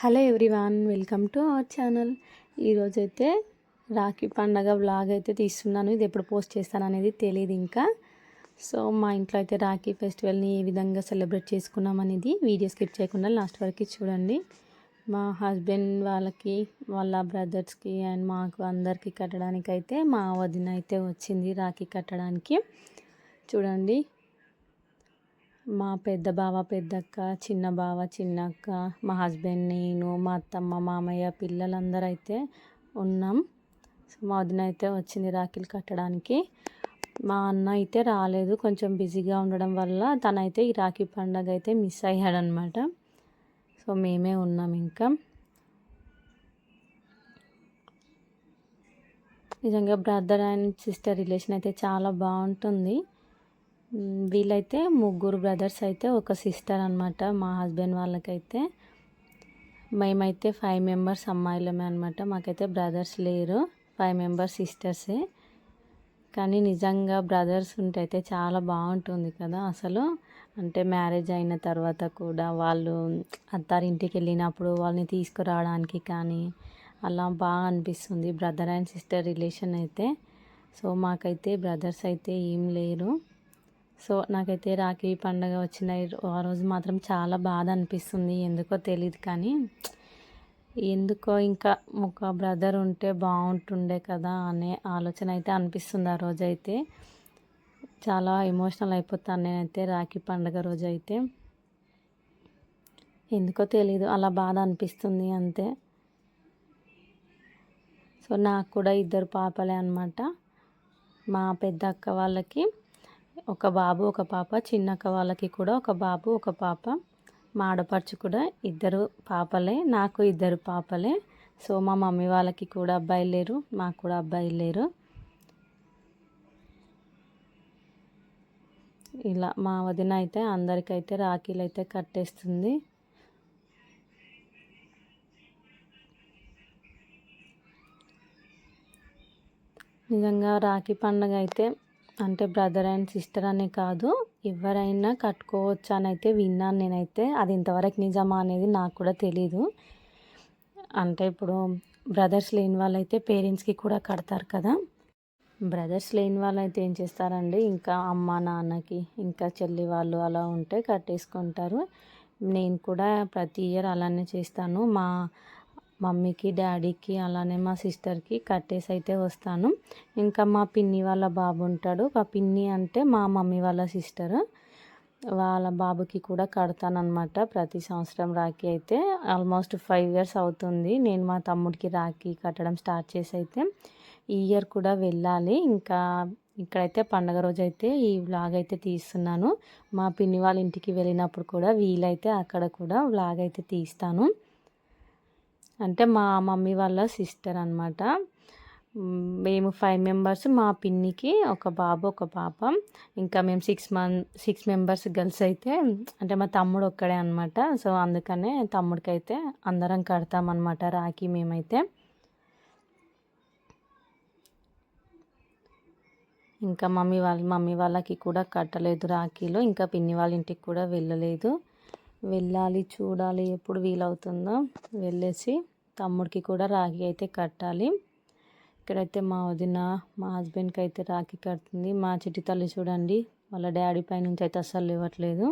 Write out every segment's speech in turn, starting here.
Hello everyone welcome to our channel. ఈరోజైతే రాఖీ పండగ blog అయితే తీస్తున్నాను. ఇది ఎప్పుడు పోస్ట్ చేస్తాను అనేది తెలియదు ఇంకా. సో మా ఇంట్లో అయితే రాఖీ ఫెస్టివల్ని ఏ విధంగా సెలబ్రేట్ చేసుకున్నాం అనేది వీడియో స్కిప్ చేయకుండా లాస్ట్ వరకు చూడండి. మా హస్బెండ్ వాళ్ళకి వాళ్ళ బ్రదర్స్కి అండ్ మాకు అందరికీ కట్టడానికి అయితే మా వదిన అయితే వచ్చింది రాఖీ కట్టడానికి. చూడండి మా పెద్ద బావ పెద్దక్క చిన్న బావ చిన్నక్క మా హస్బెండ్ నేను మా అత్తమ్మ మామయ్య పిల్లలందరూ అయితే ఉన్నాం. సో మా వదిన అయితే వచ్చింది రాఖీలు కట్టడానికి. మా అన్న అయితే రాలేదు కొంచెం బిజీగా ఉండడం వల్ల తనైతే ఈ రాఖీ పండగ అయితే మిస్ అయ్యాడనమాట సో మేమే ఉన్నాం ఇంకా. నిజంగా బ్రదర్ అండ్ సిస్టర్ రిలేషన్ అయితే చాలా బాగుంటుంది. వీళ్ళైతే ముగ్గురు బ్రదర్స్ అయితే ఒక సిస్టర్ అనమాట మా హస్బెండ్ వాళ్ళకైతే. మేమైతే ఫైవ్ మెంబర్స్ అమ్మాయిలమే అనమాట మాకైతే బ్రదర్స్ లేరు ఫైవ్ మెంబర్స్ సిస్టర్సే. కానీ నిజంగా బ్రదర్స్ ఉంటే అయితే చాలా బాగుంటుంది కదా అసలు. అంటే మ్యారేజ్ అయిన తర్వాత కూడా వాళ్ళు అత్తారింటికి వెళ్ళినప్పుడు వాళ్ళని తీసుకురావడానికి కానీ అలా బాగా అనిపిస్తుంది బ్రదర్ అండ్ సిస్టర్ రిలేషన్ అయితే. సో మాకైతే బ్రదర్స్ అయితే ఏం లేరు. సో నాకైతే రాఖీ పండగ వచ్చిన ఆ రోజు మాత్రం చాలా బాధ అనిపిస్తుంది. ఎందుకో తెలియదు కానీ ఎందుకో ఇంకా ఒక బ్రదర్ ఉంటే బాగుంటుండే కదా అనే ఆలోచన అయితే అనిపిస్తుంది ఆ రోజు అయితే. చాలా ఎమోషనల్ అయిపోతాను నేనైతే రాఖీ పండగ రోజు అయితే. ఎందుకో తెలీదు అలా బాధ అనిపిస్తుంది అంతే. సో నాకు కూడా ఇద్దరు పాపలే అనమాట మా పెద్ద అక్క వాళ్ళకి ఒక బాబు ఒక పాప చిన్నక్క వాళ్ళకి కూడా ఒక బాబు ఒక పాప మా ఆడపడుచు కూడా ఇద్దరు పాపలే నాకు ఇద్దరు పాపలే. సో మా మమ్మీ వాళ్ళకి కూడా అబ్బాయిలు లేరు మాకు కూడా అబ్బాయిలు లేరు. ఇలా మా వదిన అయితే అందరికైతే రాఖీలు అయితే కట్టేస్తుంది. నిజంగా రాఖీ పండుగ అయితే అంటే బ్రదర్ అండ్ సిస్టర్ అనే కాదు. ఎవరైనా కట్టుకోవచ్చు అని అయితే విన్నాను నేనైతే. అది ఇంతవరకు నిజమా అనేది నాకు కూడా తెలీదు. అంటే ఇప్పుడు బ్రదర్స్ లేని వాళ్ళైతే పేరెంట్స్కి కూడా కడతారు కదా. బ్రదర్స్ లేని వాళ్ళు అయితే ఏం చేస్తారండి? ఇంకా అమ్మ నాన్నకి ఇంకా చెల్లి వాళ్ళు అలా ఉంటే కట్టేసుకుంటారు. నేను కూడా ప్రతి ఇయర్ అలానే చేస్తాను. మా మమ్మీకి డాడీకి అలానే మా సిస్టర్కి కట్టేసి అయితే వస్తాను. ఇంకా మా పిన్ని వాళ్ళ బాబు ఉంటాడు. ఆ పిన్ని అంటే మా మమ్మీ వాళ్ళ సిస్టర్. వాళ్ళ బాబుకి కూడా కడతానమాట ప్రతి సంవత్సరం రాఖీ అయితే. ఆల్మోస్ట్ ఫైవ్ ఇయర్స్ అవుతుంది. నేను మా తమ్ముడికి రాఖీ కట్టడం స్టార్ట్ చేసి అయితే ఈ ఇయర్ కూడా వెళ్ళాలి. ఇంకా ఇక్కడైతే పండగ రోజు అయితే ఈ వ్లాగ్ అయితే తీస్తున్నాను. మా పిన్ని వాళ్ళ ఇంటికి వెళ్ళినప్పుడు కూడా వీలైతే అక్కడ కూడా వ్లాగ్ అయితే తీస్తాను. అంటే మా మమ్మీ వాళ్ళ సిస్టర్ అనమాట మేము ఫైవ్ మెంబర్స్ మా పిన్నికి ఒక బాబు ఒక పాప. ఇంకా మేము six month six members girls అయితే అంటే మా తమ్ముడు ఒక్కడే అనమాట సో అందుకనే తమ్ముడికైతే అందరం కడతామన్నమాట రాఖీ మేమైతే. ఇంకా మమ్మీ వాళ్ళ మమ్మీ వాళ్ళకి కూడా కట్టలేదు రాఖీలు. ఇంకా పిన్ని వాళ్ళ ఇంటికి కూడా వెళ్ళలేదు. వెళ్ళాలి చూడాలి ఎప్పుడు వీలవుతుందో వెళ్ళేసి తమ్ముడికి కూడా రాఖీ అయితే కట్టాలి. ఇక్కడైతే మా వదిన మా హస్బెండ్కి అయితే రాఖీ కడుతుంది. మా చిట్టి తల్లి చూడండి వాళ్ళ డాడీ పై నుంచి అయితే అస్సలు ఇవ్వట్లేదు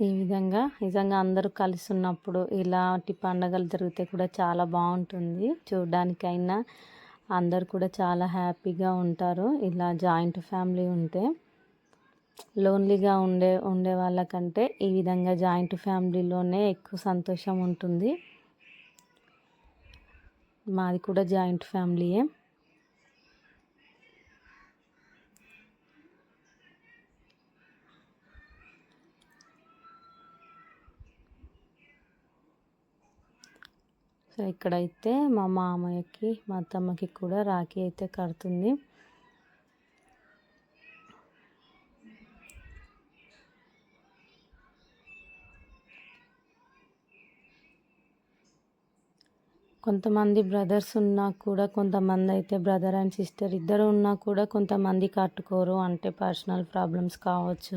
ఈ విధంగా నిజంగా అందరూ కలిసి ఉన్నప్పుడు ఇలాంటి పండగలు జరిగితే కూడా చాలా బాగుంటుంది. చూడడానికైనా అందరు కూడా చాలా హ్యాపీగా ఉంటారు. ఇలా జాయింట్ ఫ్యామిలీ ఉంటే లోన్లీగా ఉండే ఉండే వాళ్ళకంటే ఈ విధంగా జాయింట్ ఫ్యామిలీలోనే ఎక్కువ సంతోషం ఉంటుంది. మాది కూడా జాయింట్ ఫ్యామిలీయే. సో ఇక్కడైతే మా మామయ్యకి మా అత్తమ్మకి కూడా రాఖీ అయితే కడుతుంది. కొంతమంది బ్రదర్స్ ఉన్నా కూడా కొంతమంది అయితే బ్రదర్ అండ్ సిస్టర్ ఇద్దరు ఉన్నా కూడా కొంతమంది కట్టుకోరు. అంటే పర్సనల్ ప్రాబ్లమ్స్ కావచ్చు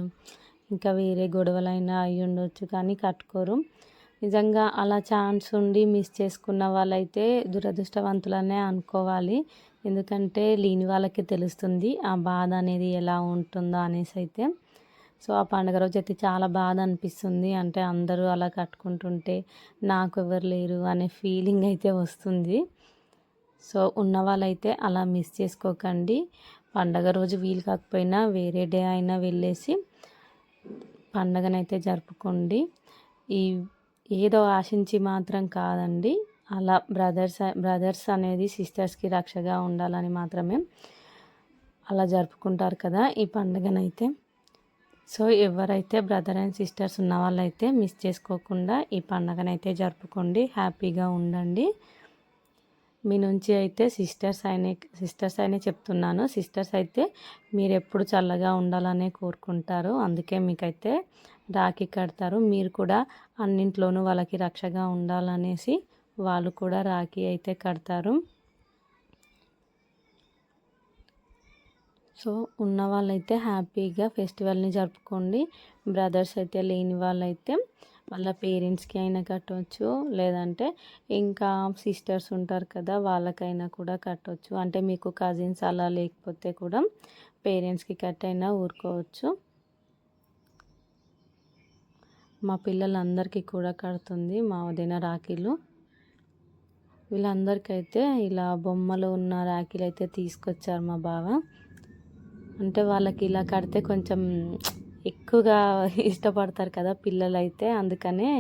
ఇంకా వేరే గొడవలైనా అయి ఉండొచ్చు కానీ కట్టుకోరు. నిజంగా అలా ఛాన్స్ ఉండి మిస్ చేసుకున్న వాళ్ళైతే దురదృష్టవంతులనే అనుకోవాలి. ఎందుకంటే లేని వాళ్ళకి తెలుస్తుంది ఆ బాధ అనేది ఎలా ఉంటుందో అనేసి అయితే. సో ఆ పండుగ రోజు అయితే చాలా బాధ అనిపిస్తుంది. అంటే అందరూ అలా కట్టుకుంటుంటే నాకు ఎవరు లేరు అనే ఫీలింగ్ అయితే వస్తుంది. సో ఉన్న వాళ్ళైతే అలా మిస్ చేసుకోకండి. పండగ రోజు వీలు కాకపోయినా వేరే డే అయినా వెళ్ళేసి పండగనైతే జరుపుకోండి. ఈ ఏదో ఆశించి మాత్రం కాదండి. అలా బ్రదర్స్ బ్రదర్స్ అనేది సిస్టర్స్కి రక్షగా ఉండాలని మాత్రమే అలా జరుపుకుంటారు కదా ఈ పండుగనైతే. సో ఎవరైతే బ్రదర్ అండ్ సిస్టర్స్ ఉన్న వాళ్ళైతే మిస్ చేసుకోకుండా ఈ పండుగనైతే జరుపుకోండి. హ్యాపీగా ఉండండి. మీ నుంచి అయితే సిస్టర్స్ అయినే సిస్టర్స్ అయినే చెప్తున్నాను. సిస్టర్స్ అయితే మీరు ఎప్పుడు చల్లగా ఉండాలనే కోరుకుంటారు. అందుకే మీకైతే రాఖీ కడతారు. మీరు కూడా అన్నింట్లోనూ వాళ్ళకి రక్షగా ఉండాలనేసి వాళ్ళు కూడా రాఖీ అయితే కడతారు. సో ఉన్న వాళ్ళైతే హ్యాపీగా ఫెస్టివల్ని జరుపుకోండి. బ్రదర్స్ అయితే లేని వాళ్ళైతే వాళ్ళ పేరెంట్స్కి అయినా కట్టవచ్చు లేదంటే ఇంకా సిస్టర్స్ ఉంటారు కదా వాళ్ళకైనా కూడా కట్టవచ్చు అంటే మీకు కజిన్స్ అలా లేకపోతే కూడా పేరెంట్స్కి కట్టైనా ఊరుకోవచ్చు. మా పిల్లలందరికీ కూడా కడుతుంది మా వదిన రాఖీలు. వీళ్ళందరికైతే ఇలా బొమ్మలు ఉన్న రాఖీలు అయితే తీసుకొచ్చారు మా బావ. అంటే వాళ్ళకి ఇలా కడితే కొంచెం ఎక్కువగా ఇష్టపడతారు కదా పిల్లలు అయితే అందుకనే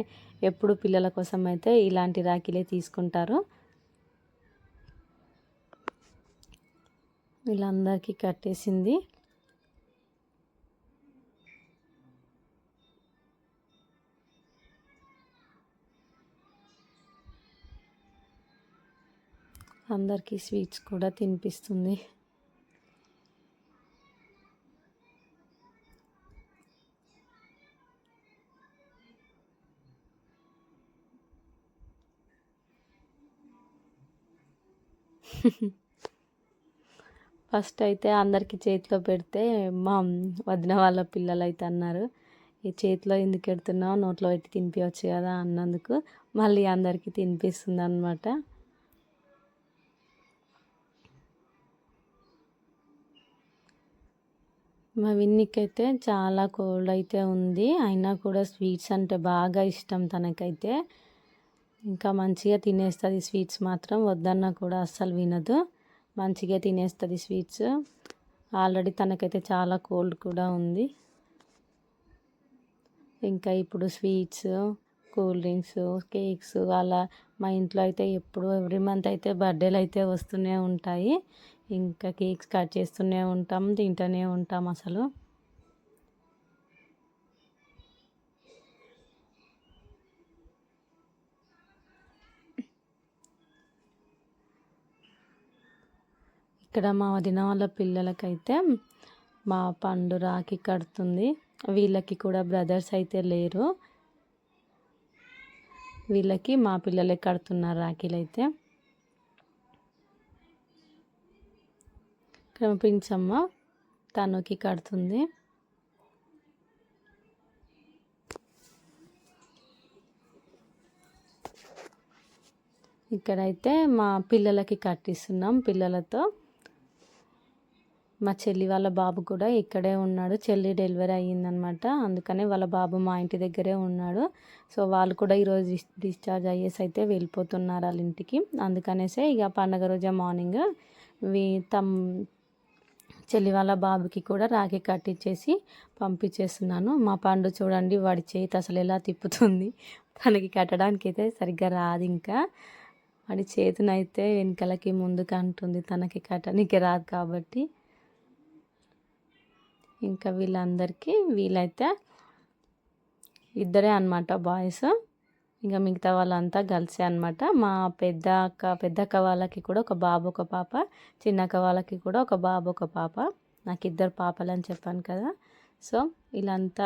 ఎప్పుడు పిల్లల కోసం అయితే ఇలాంటి రాఖీలే తీసుకుంటారు. వీళ్ళందరికీ కట్టేసింది. అందరికీ స్వీట్స్ కూడా తినిపిస్తుంది. ఫస్ట్ అయితే అందరికీ చేతిలో పెడితే మా వదిన వాళ్ళ పిల్లలు అయితే అన్నారు ఈ చేతిలో ఎందుకు పెడుతున్నావు? నోట్లో పెట్టి తినిపించవచ్చు కదా అన్నందుకు మళ్ళీ అందరికీ తినిపిస్తుంది అనమాట మా విన్నికైతే చాలా కోల్డ్ అయితే ఉంది. అయినా కూడా స్వీట్స్ అంటే బాగా ఇష్టం తనకైతే. ఇంకా మంచిగా తినేస్తుంది స్వీట్స్ మాత్రం. వద్దన్నా కూడా అస్సలు వినదు. మంచిగా తినేస్తుంది స్వీట్స్. ఆల్రెడీ తనకైతే చాలా కోల్డ్ కూడా ఉంది. ఇంకా ఇప్పుడు స్వీట్స్ కూల్ డ్రింక్స్ కేక్స్ అలా మా ఇంట్లో అయితే ఎప్పుడు ఎవ్రీ మంత్ అయితే బర్త్డేలు అయితే వస్తూనే ఉంటాయి. ఇంకా కేక్స్ కట్ చేస్తూనే ఉంటాం తింటూనే ఉంటాం అసలు. ఇక్కడ మా వదిన వాళ్ళ పిల్లలకైతే మా పండు రాఖీ కడుతుంది. వీళ్ళకి కూడా బ్రదర్స్ అయితే లేరు. వీళ్ళకి మా పిల్లలే కడుతున్నారు రాఖీలు అయితే క్రమపించమ్మ. తనుకి కడుతుంది. ఇక్కడైతే మా పిల్లలకి కట్టిస్తున్నాం పిల్లలతో. మా చెల్లి వాళ్ళ బాబు కూడా ఇక్కడే ఉన్నాడు. చెల్లి డెలివరీ అయ్యిందనమాట. అందుకనే వాళ్ళ బాబు మా ఇంటి దగ్గరే ఉన్నాడు. సో వాళ్ళు కూడా ఈరోజు డిశ్చార్జ్ అయ్యేసి అయితే వెళ్ళిపోతున్నారు వాళ్ళ ఇంటికి. అందుకనేసే ఇక పండగ రోజే మార్నింగ్ వీ తమ్ చెల్లి వాళ్ళ బాబుకి కూడా రాఖీ కట్టించేసి పంపించేస్తున్నాను. మా పండు చూడండి వాడి చేతి అసలు ఎలా తిప్పుతుంది. తనకి కట్టడానికి అయితే సరిగ్గా రాదు ఇంకా. వాడి చేతినైతే వెనకలకి ముందుకు అంటుంది. తనకి కట్టడానికి రాదు కాబట్టి. ఇంకా వీళ్ళందరికీ వీలైతే ఇద్దరే అనమాట బాయ్స్. ఇంకా మిగతా వాళ్ళంతా కలిసే అనమాట మా పెద్ద అక్క పెద్ద అక్క వాళ్ళకి కూడా ఒక బాబు ఒక పాప. చిన్న అక్క వాళ్ళకి కూడా ఒక బాబు ఒక పాప. నాకు ఇద్దరు పాపలు అని చెప్పాను కదా. సో వీళ్ళంతా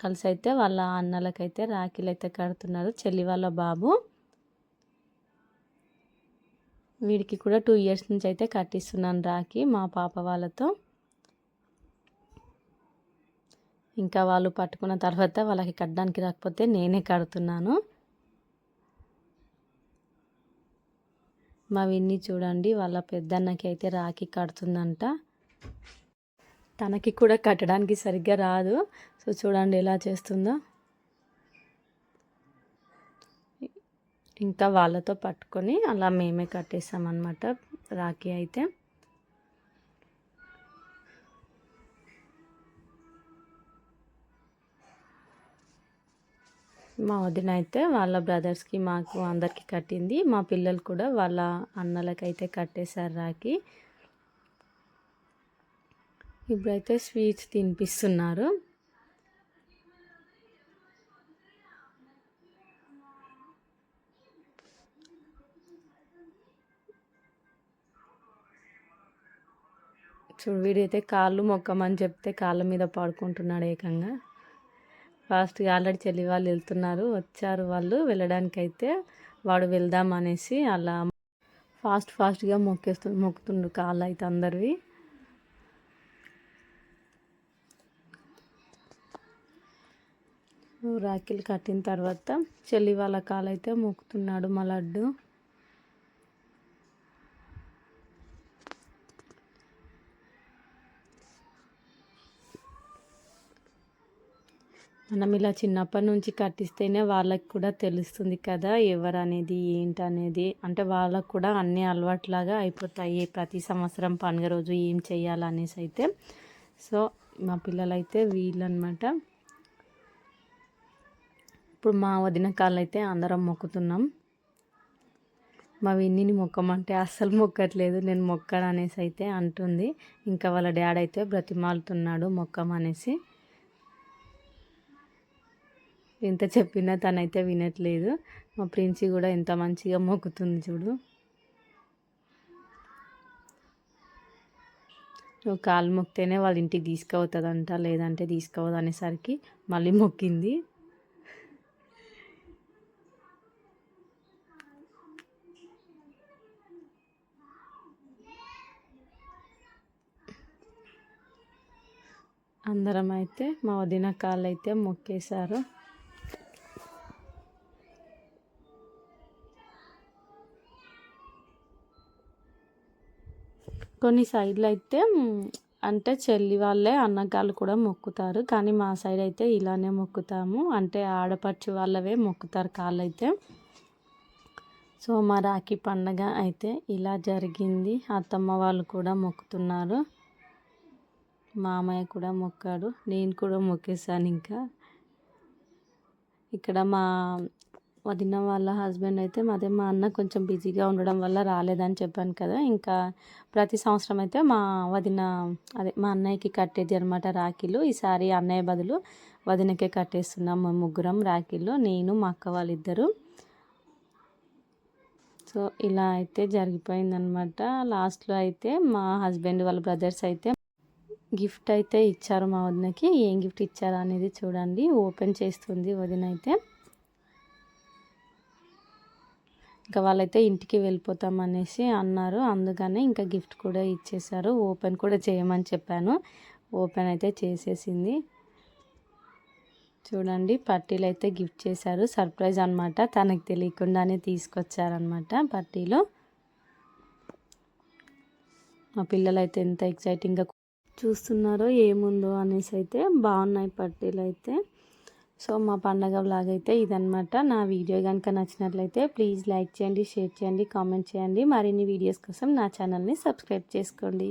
కలిసి అయితే వాళ్ళ అన్నలకైతే రాఖీలు అయితే కడుతున్నారు. చెల్లి వాళ్ళ బాబు. వీడికి కూడా టూ ఇయర్స్ నుంచి అయితే కట్టిస్తున్నాను రాఖీ మా పాప వాళ్ళతో. ఇంకా వాళ్ళు పట్టుకున్న తర్వాత వాళ్ళకి కట్టడానికి రాకపోతే నేనే కడుతున్నాను. మా విన్ని చూడండి వాళ్ళ పెద్దన్నకి అయితే రాఖీ కడుతుందంట. తనకి కూడా కట్టడానికి సరిగ్గా రాదు. సో చూడండి ఎలా చేస్తుందో. ఇంకా వాళ్ళతో పట్టుకొని అలా మేమే కట్టేసామన్నమాట రాఖీ అయితే. మా వదిన అయితే వాళ్ళ బ్రదర్స్కి మాకు అందరికీ కట్టింది. మా పిల్లలు కూడా వాళ్ళ అన్నలకైతే కట్టేశారు రాకి ఇప్పుడైతే స్వీట్స్ తినిపిస్తున్నారు. చూడు వీడైతే కాళ్ళు మొక్కమని చెప్తే కాళ్ళ మీద పాడుకుంటున్నాడు ఏకంగా. ఫాస్ట్గా ఆల్రెడీ చెల్లి వాళ్ళు వెళ్తున్నారు. వచ్చారు వాళ్ళు. వెళ్ళడానికైతే వాడు వెళ్దాం అనేసి అలా ఫాస్ట్ ఫాస్ట్గా మొక్కేస్తు మొక్కుతుండు కాళ్ళు అయితే అందరివి. రాఖీలు కట్టిన తర్వాత చెల్లి వాళ్ళ కాలు అయితే మొక్కుతున్నాడు మా లడ్డు. మనం ఇలా చిన్నప్పటి నుంచి కట్టిస్తేనే వాళ్ళకి కూడా తెలుస్తుంది కదా ఎవరు అనేది ఏంటి అనేది అంటే వాళ్ళకు కూడా అన్ని అలవాట్లాగా అయిపోతాయి. ప్రతి సంవత్సరం పండుగ రోజు ఏం చేయాలనేసి అయితే. సో మా పిల్లలైతే వీళ్ళనమాట. ఇప్పుడు మా వదిన కాళ్ళు అయితే అందరం మొక్కుతున్నాం. మా విన్నిని మొక్కమంటే అస్సలు మొక్కట్లేదు. నేను మొక్కను అనేసి అయితే అంటుంది. ఇంకా వాళ్ళ డాడీ అయితే బ్రతిమాలుతున్నాడు మొక్కమనేసి. ఎంత చెప్పినా తనైతే వినట్లేదు. మా ప్రిన్సి కూడా ఎంత మంచిగా మొక్కుతుంది చూడు. నువ్వు కాలు మొక్కితేనే వాళ్ళ ఇంటికి తీసుకుపోతుందంట లేదంటే తీసుకోవద్దు అనేసరికి మళ్ళీ మొక్కింది. అందరం అయితే మా వదిన కాళ్ళు అయితే మొక్కేశారు. కొన్ని సైడ్లు అయితే అంటే చెల్లి వాళ్ళే అన్నగాళ్ళు కూడా మొక్కుతారు. కానీ మా సైడ్ అయితే ఇలానే మొక్కుతాము. అంటే ఆడపడుచు వాళ్ళవే మొక్కుతారు కాళ్ళు అయితే సో మా రాఖీ పండగ అయితే ఇలా జరిగింది. అత్తమ్మ వాళ్ళు కూడా మొక్కుతున్నారు. మామయ్య కూడా మొక్కాడు. నేను కూడా మొక్కేసాను ఇంకా. ఇక్కడ మా వదిన వాళ్ళ హస్బెండ్ అయితే అదే మా అన్న కొంచెం బిజీగా ఉండడం వల్ల రాలేదని చెప్పాను కదా. ఇంకా ప్రతి సంవత్సరం అయితే మా వదిన అదే మా అన్నయ్యకి కట్టేది అనమాట రాఖీలు. ఈసారి అన్నయ్య బదులు వదినకే కట్టేస్తున్నాం మా ముగ్గురం రాఖీలు నేను మా అక్క వాళ్ళిద్దరు. సో ఇలా అయితే జరిగిపోయిందనమాట లాస్ట్లో అయితే మా హస్బెండ్ వాళ్ళ బ్రదర్స్ అయితే గిఫ్ట్ అయితే ఇచ్చారు మా వదినకి. ఏం గిఫ్ట్ ఇచ్చారా అనేది చూడండి. ఓపెన్ చేస్తుంది వదిన అయితే. ఇంకా వాళ్ళైతే ఇంటికి వెళ్ళిపోతాం అనేసి అన్నారు. అందుకనే ఇంకా గిఫ్ట్ కూడా ఇచ్చేసారు ఓపెన్ కూడా చేయమని చెప్పాను. ఓపెన్ అయితే చేసేసింది. చూడండి పట్టీలు అయితే గిఫ్ట్ చేశారు. సర్ప్రైజ్ అనమాట తనకు తెలియకుండానే తీసుకొచ్చారనమాట పట్టీలు. మా పిల్లలు అయితే ఎంత ఎక్సైటింగ్గా చూస్తున్నారో ఏముందో అనేసి అయితే బాగున్నాయి పట్టీలు అయితే. సో మా పండగ బ్లాగ్ అయితే ఇదనమాట నా వీడియో కనుక నచ్చినట్లయితే ప్లీజ్ లైక్ చేయండి షేర్ చేయండి కామెంట్ చేయండి. మరిన్ని వీడియోస్ కోసం నా ఛానల్ని సబ్స్క్రైబ్ చేసుకోండి.